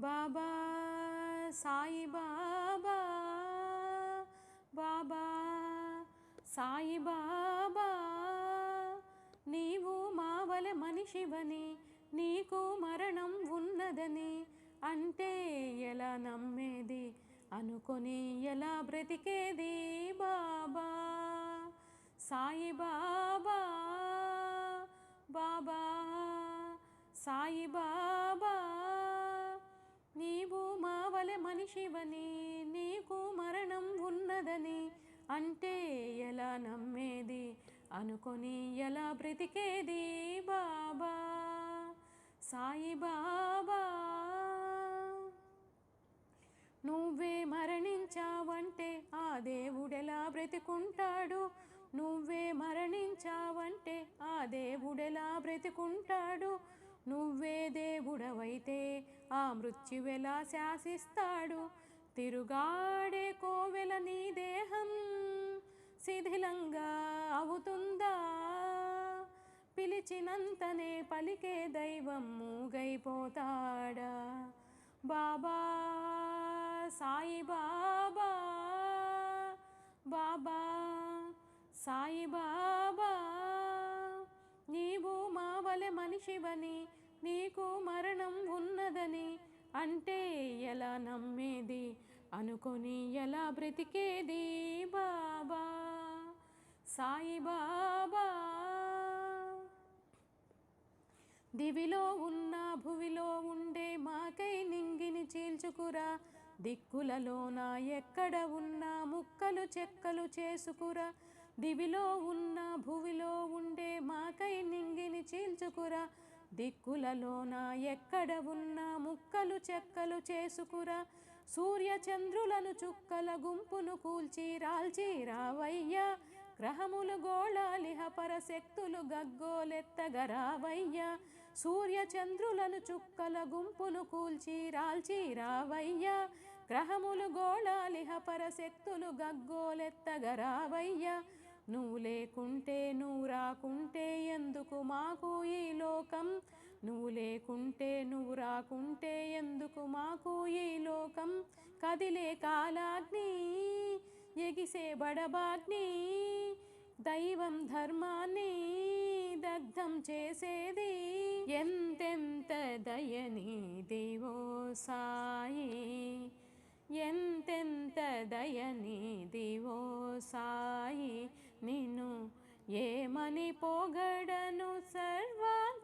బాబా సాయి బాబా బాబా సాయి బాబా నీవు మావల మనిషివని నీకు మరణం ఉన్నదని అంటే ఎలా నమ్మేది? అనుకొని ఎలా బ్రతికేది బాబా? సాయి బాబా బాబా సాయి బాబా మనిషివని నీకు మరణం ఉన్నదని అంటే ఎలా నమ్మేది? అనుకొని ఎలా బ్రతికేది బాబా? సాయి బాబా! నువ్వే మరణించావంటే ఆ దేవుడెలా బ్రతికుంటాడు? నువ్వే మరణించావంటే ఆ దేవుడెలా బ్రతికుంటాడు? నువ్వే దేవుడవైతే ఆ మృత్యువెలా శాసిస్తాడు? తిరుగాడే కోవెల నీ దేహం శిథిలంగా అవుతుందా? పిలిచినంతనే పలికే దైవం మూగైపోతాడా? బాబా సాయి బాబా బాబా సాయి బాబా. మనిషివని నీకు మరణం ఉన్నదని అంటే ఎలా నమ్మేది? అనుకొని ఎలా బ్రతికేది బాబా? సాయి బాబా దివిలో ఉన్న భువిలో ఉండే మాకై నింగిని చీల్చుకురా. దిక్కులలోన ఎక్కడ ఉన్నా ముక్కలు చెక్కలు చేసుకురా. దివిలో ఉన్న భువిలో ఉండే మాకై నింగిని చీల్చుకురా. దిక్కులలోన ఎక్కడ ఉన్నా ముక్కలు చెక్కలు చేసుకురా. సూర్యచంద్రులను చుక్కల గుంపును కూల్చి రాల్చి రావయ్యా. గ్రహములు గోళాలిహ పరశక్తులు గగ్గోలెత్తగరావయ్యా సూర్యచంద్రులను చుక్కల గుంపును కూల్చి రాల్చి రావయ్యా. గ్రహములు గోళాలిహ పరశక్తులు గగ్గోలెత్తగరావయ్య నువ్వు లేకుంటే నువ్వు రాకుంటే ఎందుకు మాకు ఈ లోకం? నువ్వు లేకుంటే నువ్వు రాకుంటే ఎందుకు మాకు ఈ లోకం? కదిలే కాలాగ్ని ఎగిసే బడబాగ్ని దైవం ధర్మాన్ని దగ్ధం చేసేది ఎంతెంత దయని దేవో సాయి. ఎంతెంత దయనిదివో సాయి నిన్ను ఏమని పోగడను సర్వాంతర్యామి?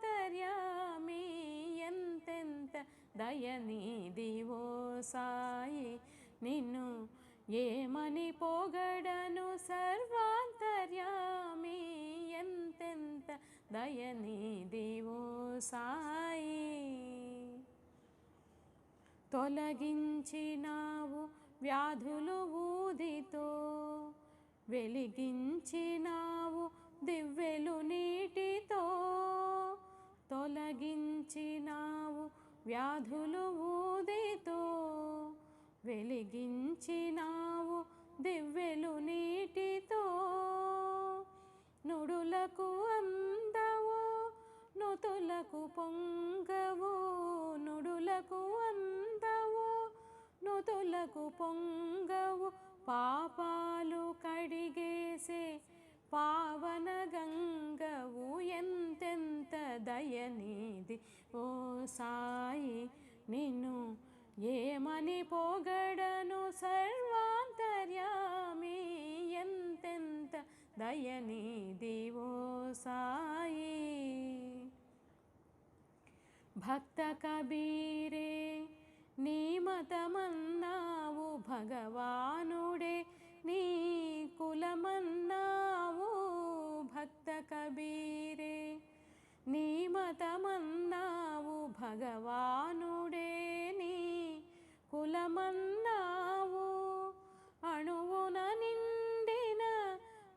ఎంతెంత దయనిదివో సాయి నిన్ను ఏమని పోగడను సర్వాంతర్యామి? ఎంతెంత దయనిదివో సాయి తొలగించినావు వ్యాధులు ఊదితో. వెలిగించినావు దివ్వెలు నీటితో. తొలగించినావు వ్యాధులు ఊదితో. వెలిగించినావు దివ్వెలు నీటితో. నుడులకు అందవు నుతులకు పొంగవు నుడులకు అందవు నుతులకు పొంగవు పాపాలు కడిగేసే పావన గంగవు. ఎంతెంత దయనీది ఓ సాయి నిన్ను ఏమని పోగడను సర్వాంతర్యామి? ఎంతెంత దయనీది ఓ సాయి. భక్త కబీరే నీ మతమన్నావు భగవానుడే నీ కులమన్నావు భక్త కబీరే. నీ మతమన్నావు భగవానుడే నీ కులమన్నావు అణువున నిండిన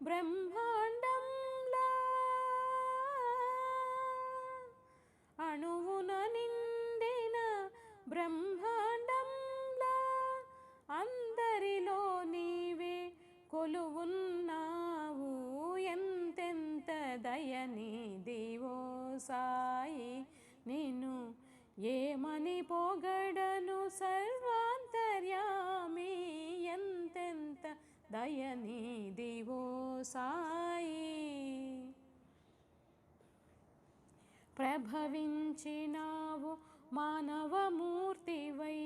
బ్రహ్మాండంలా. అణువున నిండిన బ్రహ్మ దయని దేవో సాయి నిన్ను ఏమని పొగడను సర్వాంతర్యామి? ఎంతెంత దయని దయనీదివో సాయి. ప్రభవించినావు మానవమూర్తివై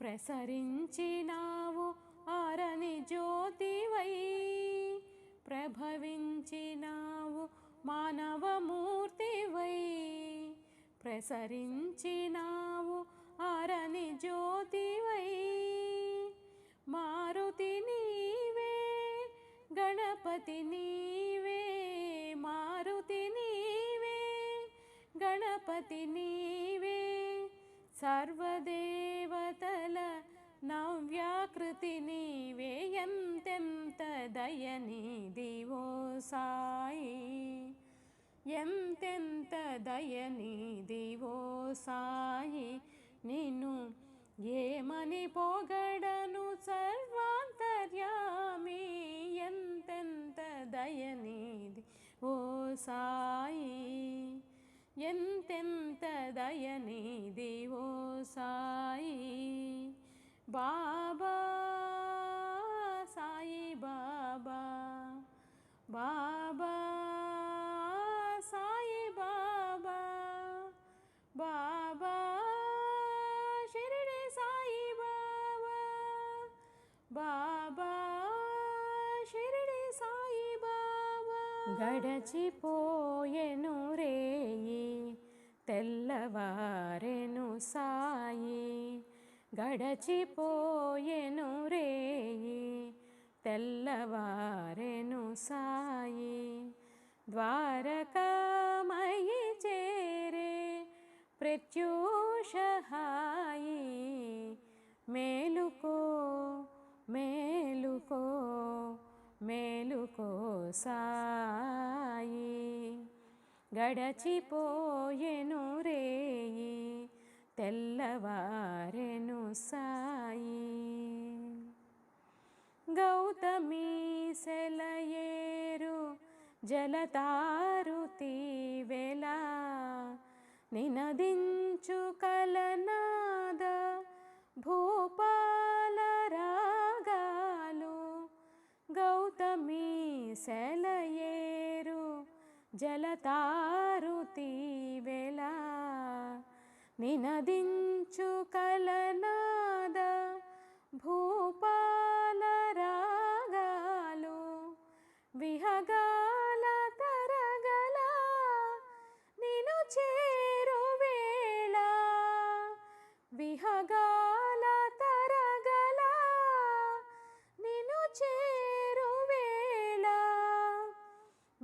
ప్రసరించినావు ఆరని జ్యోతివై ప్రభవించినావు మానవమూర్తివై. ప్రసరించినావు ఆరని జ్యోతివై. మారుతి నీవే గణపతి నీవే. మారుతి నీవే గణపతి నీవే. సర్వదేవతల నవ్యాకృతి నీవే ఎన్ దయనిదివో సాయి. ఎంతెంత దయనిదివో సాయి. నిన్ను ఏమని పోగడను సర్వాంతర్యామి? ఎంతెంత దయనిది ఓ సాయి. ఎంత గడచిపోయెను రేయి తెల్లవారెను సాయి. గడచిపోయెను రేయి తెల్లవారెను సాయి. ద్వారకమయి చేరే ప్రత్యూషహాయి మేలుకో మేలుకో మేలుకో సా గడచిపోయెను రేయి తెల్లవారెను సాయి. గౌతమీ సెలయేరు జలతారుతి వెల నినదించు కలనాద భూపాల రాగాలు. గౌతమీ సెలయ జలతారుతి వెల నినదించు కలనాద భూపాల రాగాలు విహగాల తరగల నిను చేరు వేళ.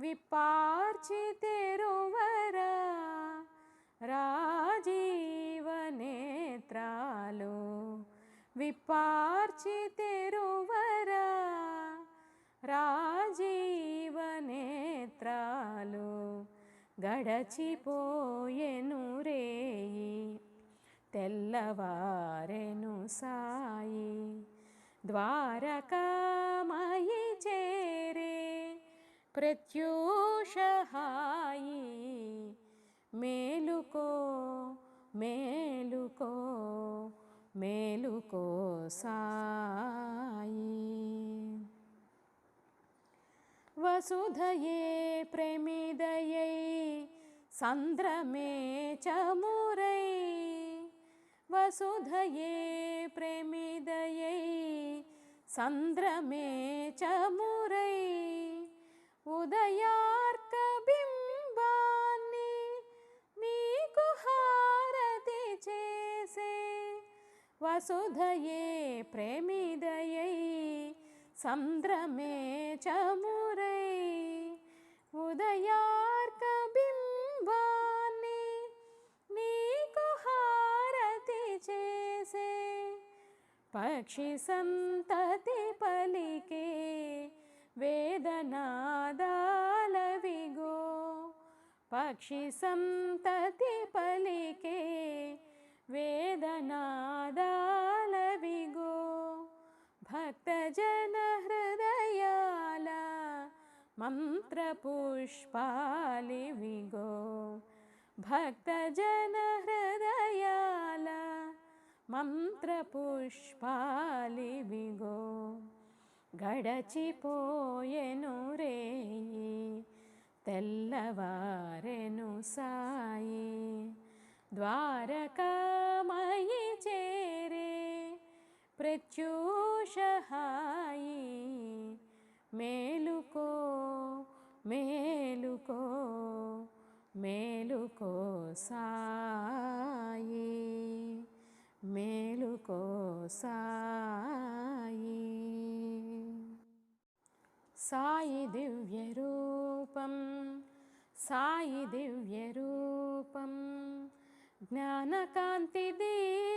విప్పార్చి తెరువర రాజీవనేత్రాలు విప్పార్చి తెరువర రాజీవనేత్రాలు గడచిపోయెను రేయి తెల్లవారెను సాయి ద్వారకమయి చేరే ప్రత్యూషహాయి మేలుకో మేలుకో మేలుకో సాయి వసుధయే ప్రమిదయై సంద్రమే చమురై వసుధయే ప్రమిదయై సంద్రమే చమురై వసుధయే ప్రేమిదయై సంద్రమే చమురై ఉదయార్క బింబాన్ని నీకు హారతి చేసే పక్షి సంతతి పలికే వేదనాదాలవిగో పక్షి సంతతి మంత్రపుష్పాలివిగో భక్తజన హృదయాల మంత్రపుష్పాలివిగో గడచిపోయెను రేయి తెల్లవారెను సాయి ద్వారకామయి చేరే ప్రత్యూషహాయి మేలుకో మేలుకో మేలుకో సాయి మేలుకో సాయి. సాయి దివ్య రూపం సాయి దివ్య రూపం జ్ఞానకాంతి దీపం